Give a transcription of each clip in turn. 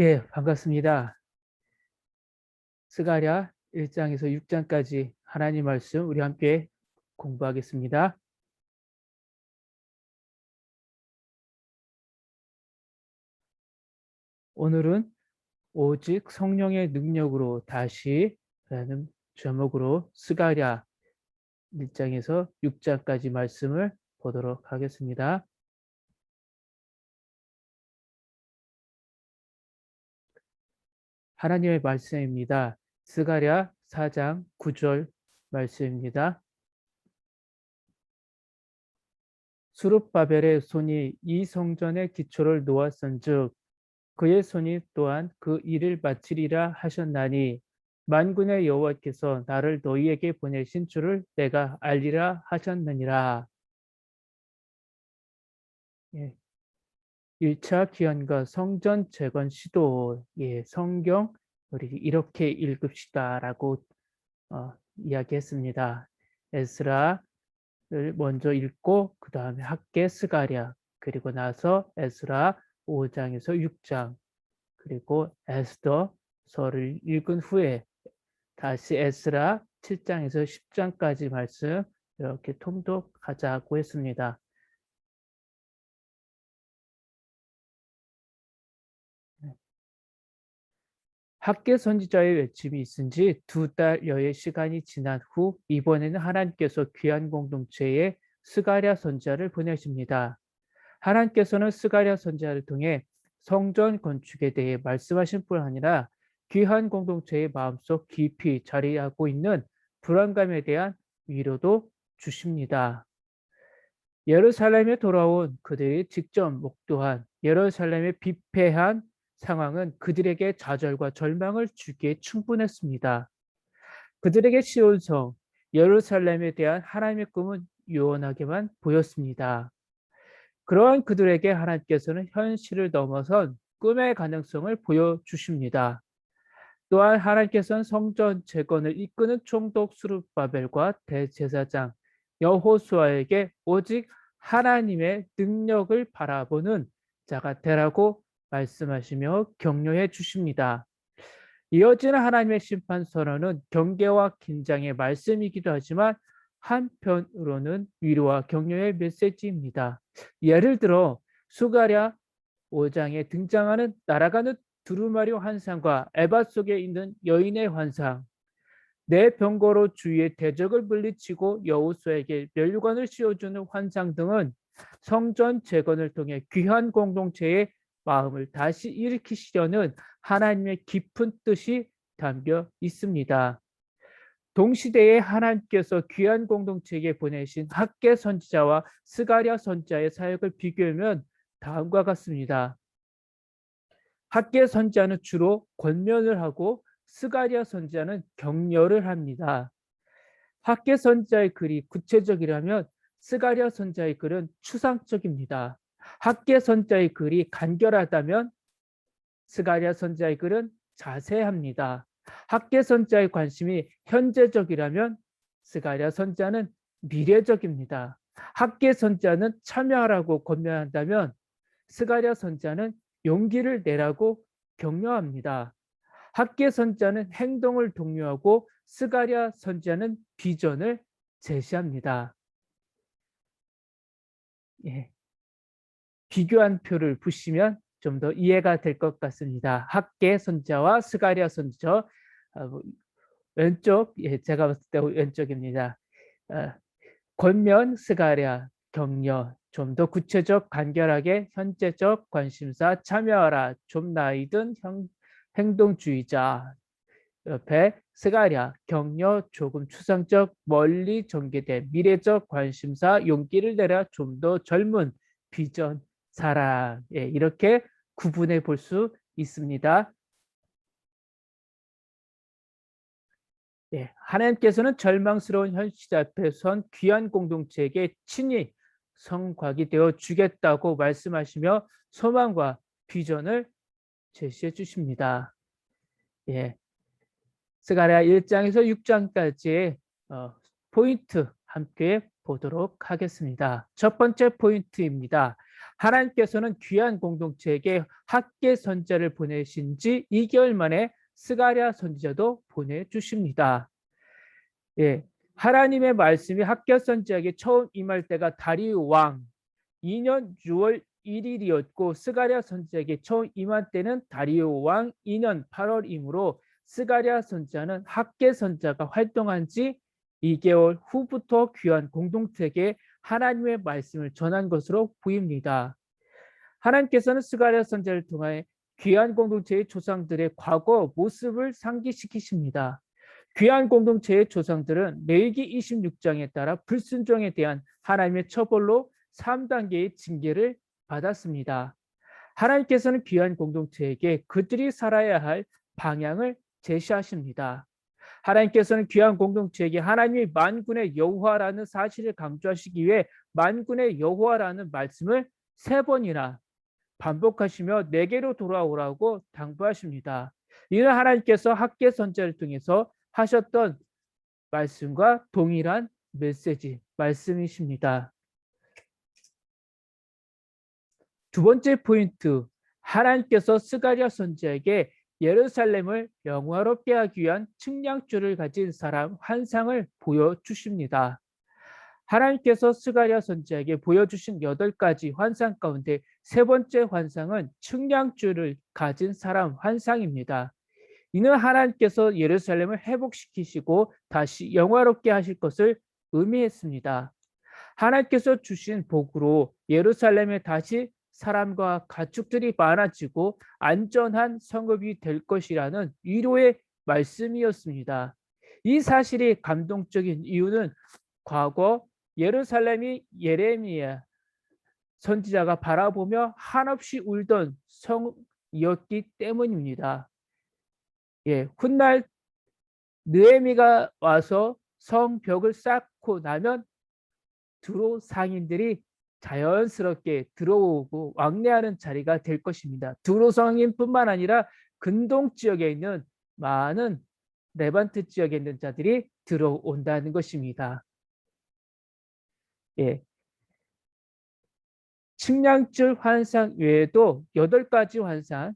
예, 반갑습니다. 스가랴 1장에서 6장까지 하나님 말씀 우리 함께 공부하겠습니다. 오늘은 오직 성령의 능력으로 다시 라는 제목으로 스가랴 1장에서 6장까지 말씀을 보도록 하겠습니다. 하나님의 말씀입니다. 스가랴 4장 9절 말씀입니다. 수룹바벨의 손이 이 성전의 기초를 놓았은즉 그의 손이 또한 그 일을 마치리라 하셨나니 만군의 여호와께서 나를 너희에게 보내신 줄을 내가 알리라 하셨느니라. 예. 1차 귀환과 성전 재건 시도 예, 성경 우리 이렇게 읽읍시다라고 어, 이야기했습니다. 에스라를 먼저 읽고 그 다음에 학계 스가랴 그리고 나서 에스라 5장에서 6장 그리고 에스더서를 읽은 후에 다시 에스라 7장에서 10장까지 말씀 이렇게 통독하자고 했습니다. 학계 선지자의 외침이 있은 지 두 달여의 시간이 지난 후 이번에는 하나님께서 귀한 공동체에 스가랴 선지자를 보내십니다. 하나님께서는 스가랴 선지자를 통해 성전 건축에 대해 말씀하신 뿐 아니라 귀한 공동체의 마음속 깊이 자리하고 있는 불안감에 대한 위로도 주십니다. 예루살렘에 돌아온 그들이 직접 목도한 예루살렘의 비패한 상황은 그들에게 좌절과 절망을 주기에 충분했습니다. 그들에게 시온성 예루살렘에 대한 하나님의 꿈은 요원하게만 보였습니다. 그러한 그들에게 하나님께서는 현실을 넘어선 꿈의 가능성을 보여주십니다. 또한 하나님께서는 성전 재건을 이끄는 총독 수르바벨과 대제사장 여호수아에게 오직 하나님의 능력을 바라보는 자가 되라고 말씀하시며 격려해 주십니다. 이어지는 하나님의 심판 선언은 경계와 긴장의 말씀이기도 하지만 한편으로는 위로와 격려의 메시지입니다. 예를 들어 수가랴 5장에 등장하는 날아가는 두루마리 환상과 에바 속에 있는 여인의 환상, 내 병거로 주위의 대적을 물리치고 여호수에게 멸관을 씌워주는 환상 등은 성전 재건을 통해 귀한 공동체의 마음을 다시 일으키시려는 하나님의 깊은 뜻이 담겨 있습니다. 동시대에 하나님께서 귀한 공동체에게 보내신 학계 선지자와 스가랴 선지자의 사역을 비교하면 다음과 같습니다. 학계 선지자는 주로 권면을 하고 스가랴 선지자는 격려를 합니다. 학계 선지자의 글이 구체적이라면 스가랴 선지자의 글은 추상적입니다. 학계 선자의 글이 간결하다면 스가랴 선자의 글은 자세합니다. 학계 선자의 관심이 현재적이라면 스가랴 선자는 미래적입니다. 학계 선자는 참여하라고 권면한다면 스가랴 선자는 용기를 내라고 격려합니다. 학계 선자는 행동을 독려하고 스가랴 선자는 비전을 제시합니다. 예, 비교한 표를 보시면 좀 더 이해가 될 것 같습니다. 학계 선자와 스가리아 선자 아, 뭐, 왼쪽 예, 제가 봤을 때 왼쪽입니다. 어, 권면 스가리아 격려 좀 더 구체적 간결하게 현재적 관심사 참여하라 좀 나이든 형, 행동주의자 옆에 스가랴 격려 조금 추상적 멀리 전개된 미래적 관심사 용기를 내라 좀 더 젊은 비전 사랑 예, 이렇게 구분해 볼 수 있습니다. 예, 하나님께서는 절망스러운 현실 앞에 선 귀한 공동체에게 친히 성곽이 되어 주겠다고 말씀하시며 소망과 비전을 제시해 주십니다. 예. 스가랴 1장에서 6장까지의 어, 포인트 함께 보도록 하겠습니다. 첫 번째 포인트입니다. 하나님께서는 귀한 공동체에게 학계 선자를 보내신 지 2개월 만에 스가랴 선지자도 보내주십니다. 예, 하나님의 말씀이 학계 선지자에게 처음 임할 때가 다리우 왕 2년 6월 1일이었고 스가랴 선지자에게 처음 임한 때는 다리오 왕 2년 8월이므로 스가랴 선지자는 학계 선자가 활동한 지 2개월 후부터 귀한 공동체에게 하나님의 말씀을 전한 것으로 보입니다. 하나님께서는 스가랴 선자를 통하여 귀한 공동체의 조상들의 과거 모습을 상기시키십니다. 귀한 공동체의 조상들은 레위기 26장에 따라 불순종에 대한 하나님의 처벌로 3단계의 징계를 받았습니다. 하나님께서는 귀한 공동체에게 그들이 살아야 할 방향을 제시하십니다. 하나님께서는 귀한 공동체에게 하나님이 만군의 여호와라는 사실을 강조하시기 위해 만군의 여호와라는 말씀을 세 번이나 반복하시며 내게로 돌아오라고 당부하십니다. 이는 하나님께서 학계 선제를 통해서 하셨던 말씀과 동일한 메시지 말씀이십니다. 두 번째 포인트 하나님께서 스가랴 선지에게 예루살렘을 영화롭게 하기 위한 측량줄을 가진 사람 환상을 보여주십니다. 하나님께서 스가랴 선지에게 보여주신 여덟 가지 환상 가운데 세 번째 환상은 측량줄을 가진 사람 환상입니다. 이는 하나님께서 예루살렘을 회복시키시고 다시 영화롭게 하실 것을 의미했습니다. 하나님께서 주신 복으로 예루살렘에 다시 사람과 가축들이 많아지고 안전한 성읍이 될 것이라는 위로의 말씀이었습니다. 이 사실이 감동적인 이유는 과거 예루살렘이 예레미야 선지자가 바라보며 한없이 울던 성이었기 때문입니다. 예, 훗날 느에미가 와서 성 벽을 쌓고 나면 두로 상인들이 자연스럽게 들어오고 왕래하는 자리가 될 것입니다. 두로 성인뿐만 아니라 근동 지역에 있는 많은 레반트 지역에 있는 자들이 들어온다는 것입니다. 예. 측량줄 환상 외에도 여덟 가지 환상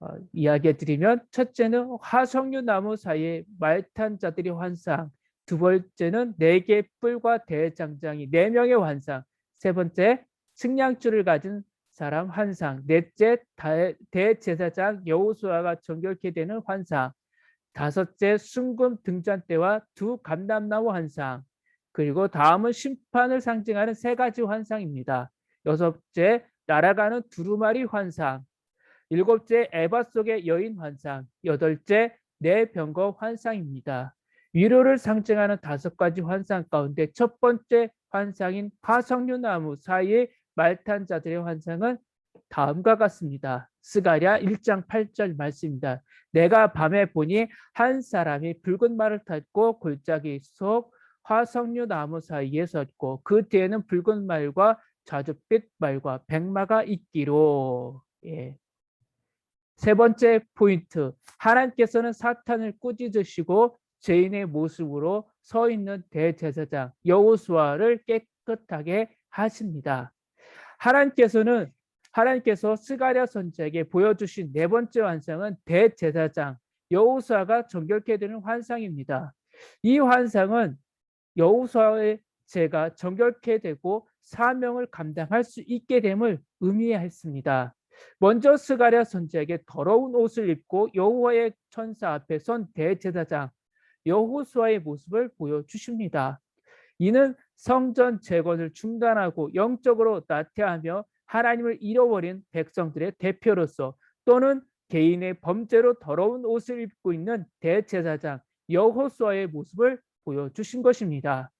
어, 이야기해 드리면 첫째는 화석류 나무 사이에 말탄 자들이 환상 두 번째는 네 개 뿔과 대장장이 네 명의 환상 세 번째 측량줄을 가진 사람 환상. 넷째 대제사장 여호수아가 정결케 되는 환상. 다섯째 순금 등잔 때와 두 감람나무 환상. 그리고 다음은 심판을 상징하는 세 가지 환상입니다. 여섯째 날아가는 두루마리 환상. 일곱째 에바 속의 여인 환상. 여덟째 내 병거 환상입니다. 위로를 상징하는 다섯 가지 환상 가운데 첫 번째 환상인 화석류 나무 사이의 말탄 자들의 환상은 다음과 같습니다. 스가랴 1장 8절 말씀입니다. 내가 밤에 보니 한 사람이 붉은 말을 탔고 골짜기 속 화석류 나무 사이에 섰고 그 뒤에는 붉은 말과 자줏빛 말과 백마가 있기로 예. 세 번째 포인트 하나님께서는 사탄을 꾸짖으시고 죄인의 모습으로 서 있는 대제사장 여호수아를 깨끗하게 하십니다. 하나님께서는 하나님께서 스가랴 선지에게 보여주신 네 번째 환상은 대제사장 여호수아가 정결케 되는 환상입니다. 이 환상은 여호수아의 죄가 정결케 되고 사명을 감당할 수 있게 됨을 의미했습니다. 먼저 스가랴 선지에게 더러운 옷을 입고 여호와의 천사 앞에 선 대제사장 여호수아의 모습을 보여주십니다. 이는 성전 재건을 중단하고 영적으로 나태하며 하나님을 잃어버린 백성들의 대표로서 또는 개인의 범죄로 더러운 옷을 입고 있는 대제사장 여호수아의 모습을 보여주신 것입니다.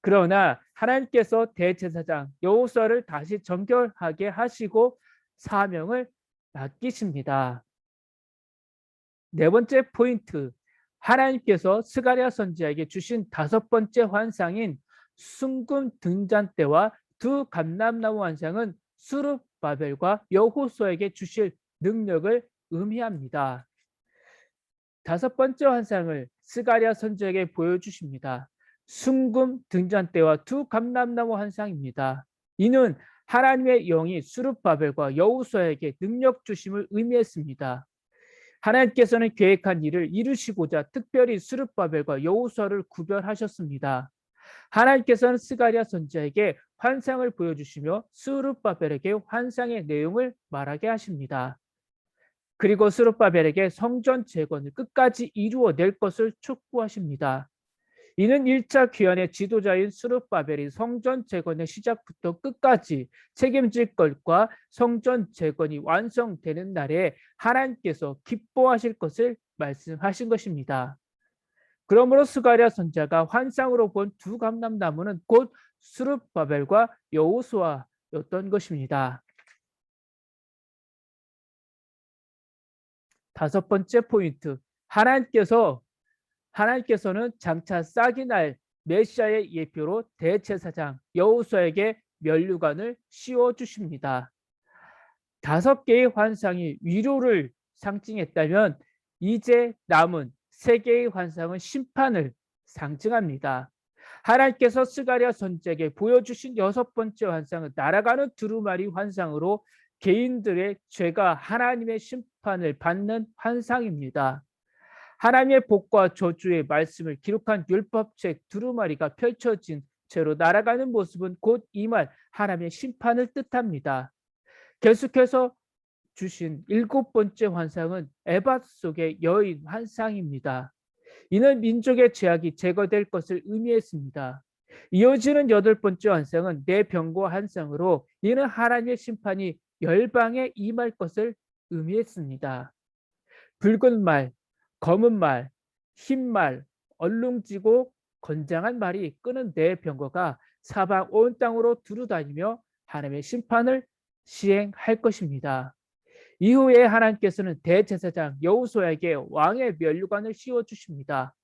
그러나 하나님께서 대제사장 여호수아를 다시 정결하게 하시고 사명을 맡기십니다. 네 번째 포인트 하나님께서 스가랴 선지자에게 주신 다섯 번째 환상인 순금 등잔 때와 두 감람나무 환상은 수르바벨과 여호수에게 주실 능력을 의미합니다. 다섯 번째 환상을 스가랴 선지자에게 보여주십니다. 순금 등잔대와 두 감람나무 환상입니다. 이는 하나님의 영이 수르바벨과 여우수아에게 능력 주심을 의미했습니다. 하나님께서는 계획한 일을 이루시고자 특별히 수르바벨과 여우수아를 구별하셨습니다. 하나님께서는 스가랴 선지자에게 환상을 보여주시며 수르바벨에게 환상의 내용을 말하게 하십니다. 그리고 수르바벨에게 성전 재건을 끝까지 이루어낼 것을 촉구하십니다. 이는 1차 귀환의 지도자인 수르바벨이 성전 재건의 시작부터 끝까지 책임질 것과 성전 재건이 완성되는 날에 하나님께서 기뻐하실 것을 말씀하신 것입니다. 그러므로 스가랴 선자가 환상으로 본 두 감람나무는 곧 수르바벨과 여호수아였던 것입니다. 다섯 번째 포인트. 하나님께서 하나님께서는 장차 싹이 날 메시아의 예표로 대제사장 여호수아에게 면류관을 씌워 주십니다. 다섯 개의 환상이 위로를 상징했다면 이제 남은 세 개의 환상은 심판을 상징합니다. 하나님께서 스가랴 선지에게 보여주신 여섯 번째 환상은 날아가는 두루마리 환상으로 개인들의 죄가 하나님의 심판을 받는 환상입니다. 하나님의 복과 저주의 말씀을 기록한 율법책 두루마리가 펼쳐진 채로 날아가는 모습은 곧 이말 하나님의 심판을 뜻합니다. 계속해서 주신 일곱 번째 환상은 에바 속의 여인 환상입니다. 이는 민족의 죄악이 제거될 것을 의미했습니다. 이어지는 여덟 번째 환상은 내 병고 환상으로 이는 하나님의 심판이 열방에 임할 것을 의미했습니다. 붉은 말, 검은 말, 흰 말, 얼룩지고 건장한 말이 끄는 내 병거가 사방 온 땅으로 두루 다니며 하나님의 심판을 시행할 것입니다. 이후에 하나님께서는 대제사장 여우소에게 왕의 면류관을 씌워 주십니다.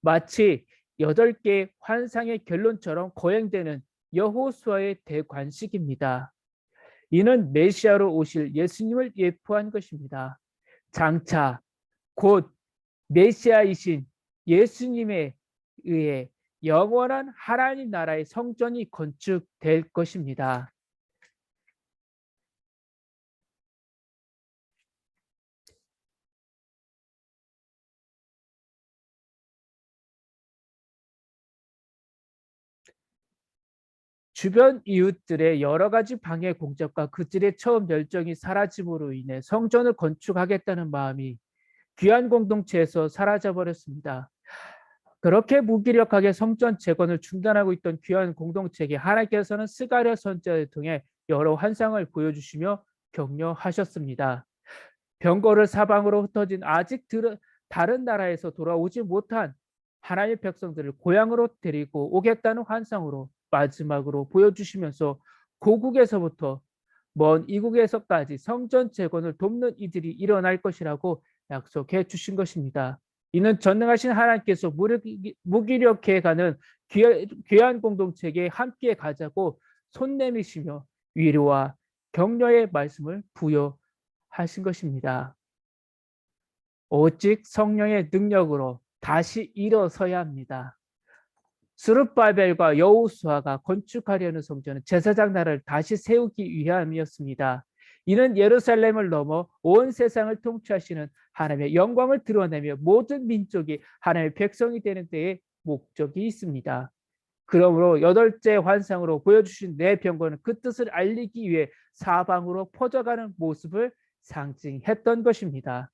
마치 여덟 개의 환상의 결론처럼 거행되는 여호수아의 대관식입니다. 이는 메시아로 오실 예수님을 예표한 것입니다. 장차 곧 메시아이신 예수님에 의해 영원한 하나님 나라의 성전이 건축될 것입니다. 주변 이웃들의 여러 가지 방해 공작과 그들의 처음 열정이 사라짐으로 인해 성전을 건축하겠다는 마음이 귀한 공동체에서 사라져 버렸습니다. 그렇게 무기력하게 성전 재건을 중단하고 있던 귀한 공동체에게 하나님께서는 스가랴 선자를 통해 여러 환상을 보여주시며 격려하셨습니다. 병거를 사방으로 흩어진 아직 다른 나라에서 돌아오지 못한 하나님의 백성들을 고향으로 데리고 오겠다는 환상으로 마지막으로 보여주시면서 고국에서부터 먼 이국에서까지 성전 재건을 돕는 이들이 일어날 것이라고 약속해 주신 것입니다. 이는 전능하신 하나님께서 무기력해 가는 귀한 공동체에 함께 가자고 손 내미시며 위로와 격려의 말씀을 부여하신 것입니다. 오직 성령의 능력으로 다시 일어서야 합니다. 스룹바벨과 여우수아가 건축하려는 성전은 제사장 나라를 다시 세우기 위함이었습니다. 이는 예루살렘을 넘어 온 세상을 통치하시는 하나님의 영광을 드러내며 모든 민족이 하나님의 백성이 되는 데에 목적이 있습니다. 그러므로 여덟째 환상으로 보여주신 내 병거는 그 뜻을 알리기 위해 사방으로 퍼져가는 모습을 상징했던 것입니다.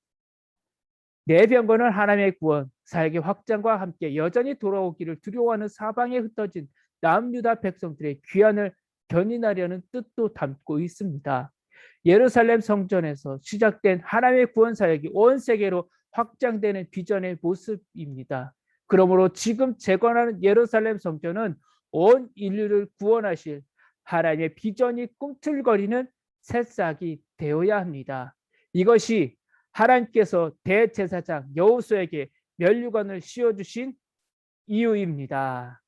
내 병거는 하나님의 구원, 사역의 확장과 함께 여전히 돌아오기를 두려워하는 사방에 흩어진 남유다 백성들의 귀환을 견인하려는 뜻도 담고 있습니다. 예루살렘 성전에서 시작된 하나님의 구원 사역이 온 세계로 확장되는 비전의 모습입니다. 그러므로 지금 재건하는 예루살렘 성전은 온 인류를 구원하실 하나님의 비전이 꿈틀거리는 새싹이 되어야 합니다. 이것이 하나님께서 대제사장 여호수에게 면류관을 씌워주신 이유입니다.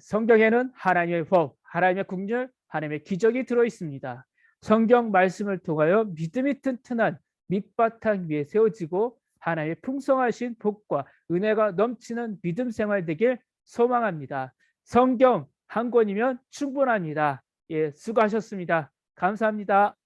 성경에는 하나님의 법, 하나님의 국률, 하나님의 기적이 들어 있습니다. 성경 말씀을 통하여 믿음이 튼튼한 밑바탕 위에 세워지고 하나님의 풍성하신 복과 은혜가 넘치는 믿음 생활 되길 소망합니다. 성경 한 권이면 충분합니다. 예, 수고하셨습니다. 감사합니다.